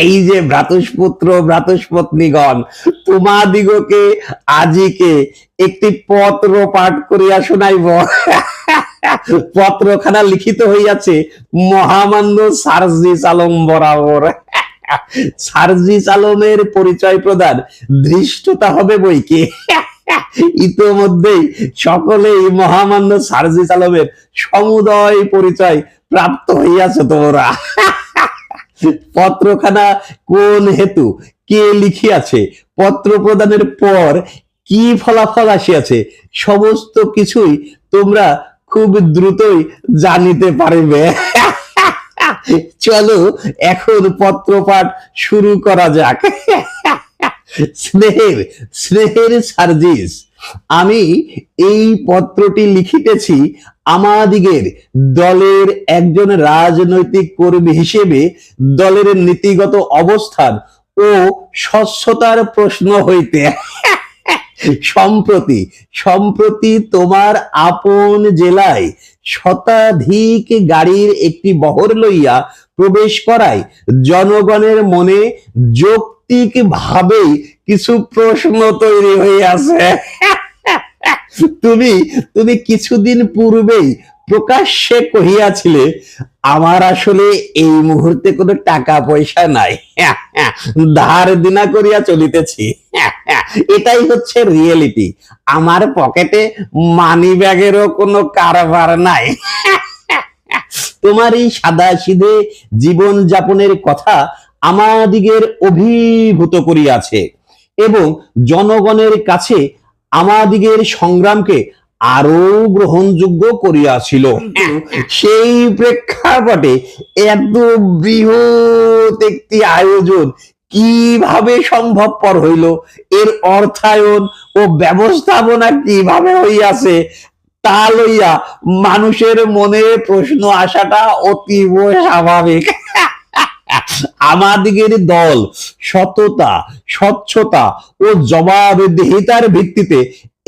এই যে ভ্রাতুষ্পুত্র, ভ্রাতুষ্পত্নীগণ, তোমাদিগকে আজিকে একটি পত্র পাঠ করিয়া শোনাইব। পত্রখানা লিখিত হইয়াছে, মহামান্য সার্জিস আলম বরাবর। সার্জিস আলমের পরিচয় প্রদান, ধৃষ্টতা হবে বই কি? ইতোমধ্যেই সকলেই মহামান্য সার্জিস আলমের সমুদয় পরিচয় প্রাপ্ত হইয়াছে তোমরা। পত্রখানা কোন হেতু? কে লিখিয়াছে? পত্র প্রদানের পর কি ফলাফল আসিয়াছে? সমস্ত কিছুই তোমরা খুব দ্রুতই জানিতে পারবে। চলো, এখন পত্রপাঠ শুরু করা যাক। স্নেহের স্নেহের সার্জিস। আমি এই পত্রটি লিখিতেছি আমাদিগের দলের একজন রাজনৈতিক কর্মী হিসেবে দলের নীতিগত অবস্থান ও স্বচ্ছতার প্রশ্ন হইতে। সম্প্রতি সম্প্রতি তোমার আপন জেলায় শতাধিক গাড়ির একটি বহর লইয়া প্রবেশ করায় জনগণের মনে যৌক্তিক ভাবেই কিছু প্রশ্ন তৈরি হইয়াছে তুমি তুমি কিছুদিন পূর্বেই প্রকাশ্যে কহিয়াছিলে, আমার আসলে এই মুহূর্তে কোনো টাকা পয়সা নাই। ধার দিনা করিয়া চলিতেছি। এটাই হচ্ছে রিয়েলিটি আমার পকেটে মানি ব্যাগেরও কোনো কারবার নাই। তোমার এই সাদা সিধে জীবন যাপনের কথা আমাদিগের অভিভূত করিয়াছে এবং জনগণের কাছে আমাদিগের সংগ্রামকে আরও গ্রহণযোগ্য করিয়াছিল। সেই প্রেক্ষাপটে এত বৃহৎ একটি আয়োজন কীভাবে সম্ভবপর হইল? এর অর্থায়ন ও ব্যবস্থাপনা কীভাবে হইয়াছে? তা লইয়া মানুষের মনে প্রশ্ন আসাটা অতীব স্বাভাবিক। আমাদিগের দল সততা, স্বচ্ছতা ও জবাবদিহিতার ভিত্তিতে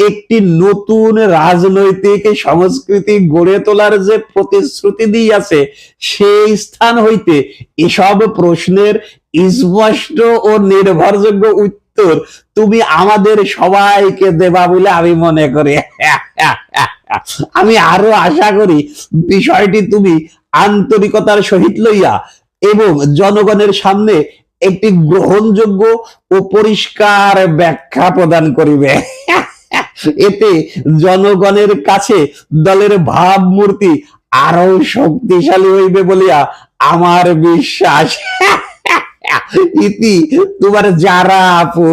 একটি নতুন রাজনৈতিক সংস্কৃতি গড়ে তোলার যে প্রতিশ্রুতি দিয়াছে, সেই স্থান হইতে এসব প্রশ্নের স্পষ্ট ও নির্ভরযোগ্য উত্তর তুমি আমাদের সবাইকে দেবা বলে আমি মনে করি। আমি আরও আশা করি বিষয়টি তুমি আন্তরিকতার সহিত লইয়া এবং জনগণের সামনে একটি গ্রহণযোগ্য ও পরিষ্কার ব্যাখ্যা প্রদান করিবে। এতে জনগণের কাছে দলের ভাবমূর্তি আরও শক্তিশালী হইবে বলিয়া আমার বিশ্বাস। ইতি তোমার যারা আপু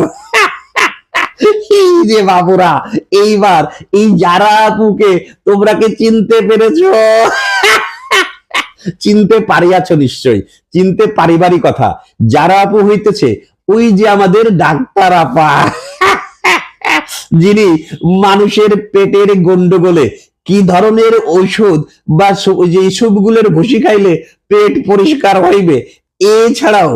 যে বাবুরা, এইবার এই যারা আপুকে তোমরা কি চিনতে পেরেছ? চিনতে পারিয়াছ নিশ্চয় চিনতে পারিবারই কথা। যারা আপু হইতেছে, ওই যে আমাদের ডাক্তার আপা, যিনি মানুষের পেটের গন্ডগোলে কি ধরনের ঔষধ বা যে ইসবগুলোর ভুসি খাইলে পেট পরিষ্কার হইবে এছাড়াও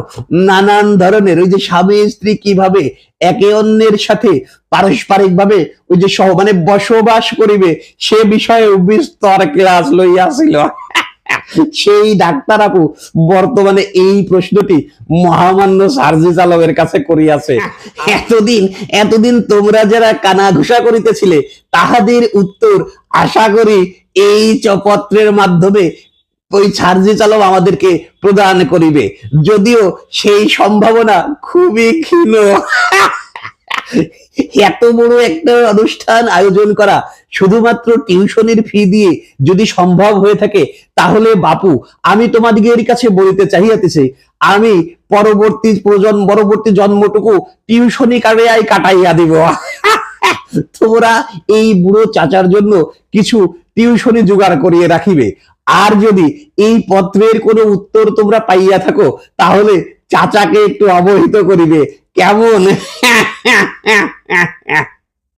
নানান ধরনের ওই যে স্বামী স্ত্রী কীভাবে একে অন্যের সাথে পারস্পরিক ভাবে ওই যে সহ মানে বসবাস করিবে সে বিষয়ে বিস্তর ক্লাস লইয়াছিল। সেই ডাক্তার আপু বর্তমানে এই প্রশ্নটি মহামান্য সার্জিস আলমের কাছে করিয়াছে। এতদিন এতদিন তোমরা যারা কানা ঘুষা করিতেছিলে তাহাদের উত্তর আশা করি এই চপত্রের মাধ্যমে ওই সার্জিস আলম আমাদেরকে প্রদান করিবে। যদিও সেই সম্ভাবনা খুবই ক্ষীণ। এত বড় একটা অনুষ্ঠান আয়োজন করা শুধুমাত্র টিউশনের ফি দিয়ে যদি সম্ভব হয়ে থাকে, তাহলে বাপু, আমি তোমাদিগের কাছে বলিতে চাহিয়াতেছি, আমি পরবর্তী প্রজন্ম পরবর্তী জন্মটুকু টিউশনি কাটাইয়াই কাটাইয়া দিব। তোমরা এই বুড়ো চাচার জন্য কিছু টিউশনি জোগাড় করিয়ে রাখিবে। আর যদি এই পত্রের কোনো উত্তর তোমরা পাইয়া থাকো, তাহলে চাচাকে একটু অবহিত করিবে। কেমন?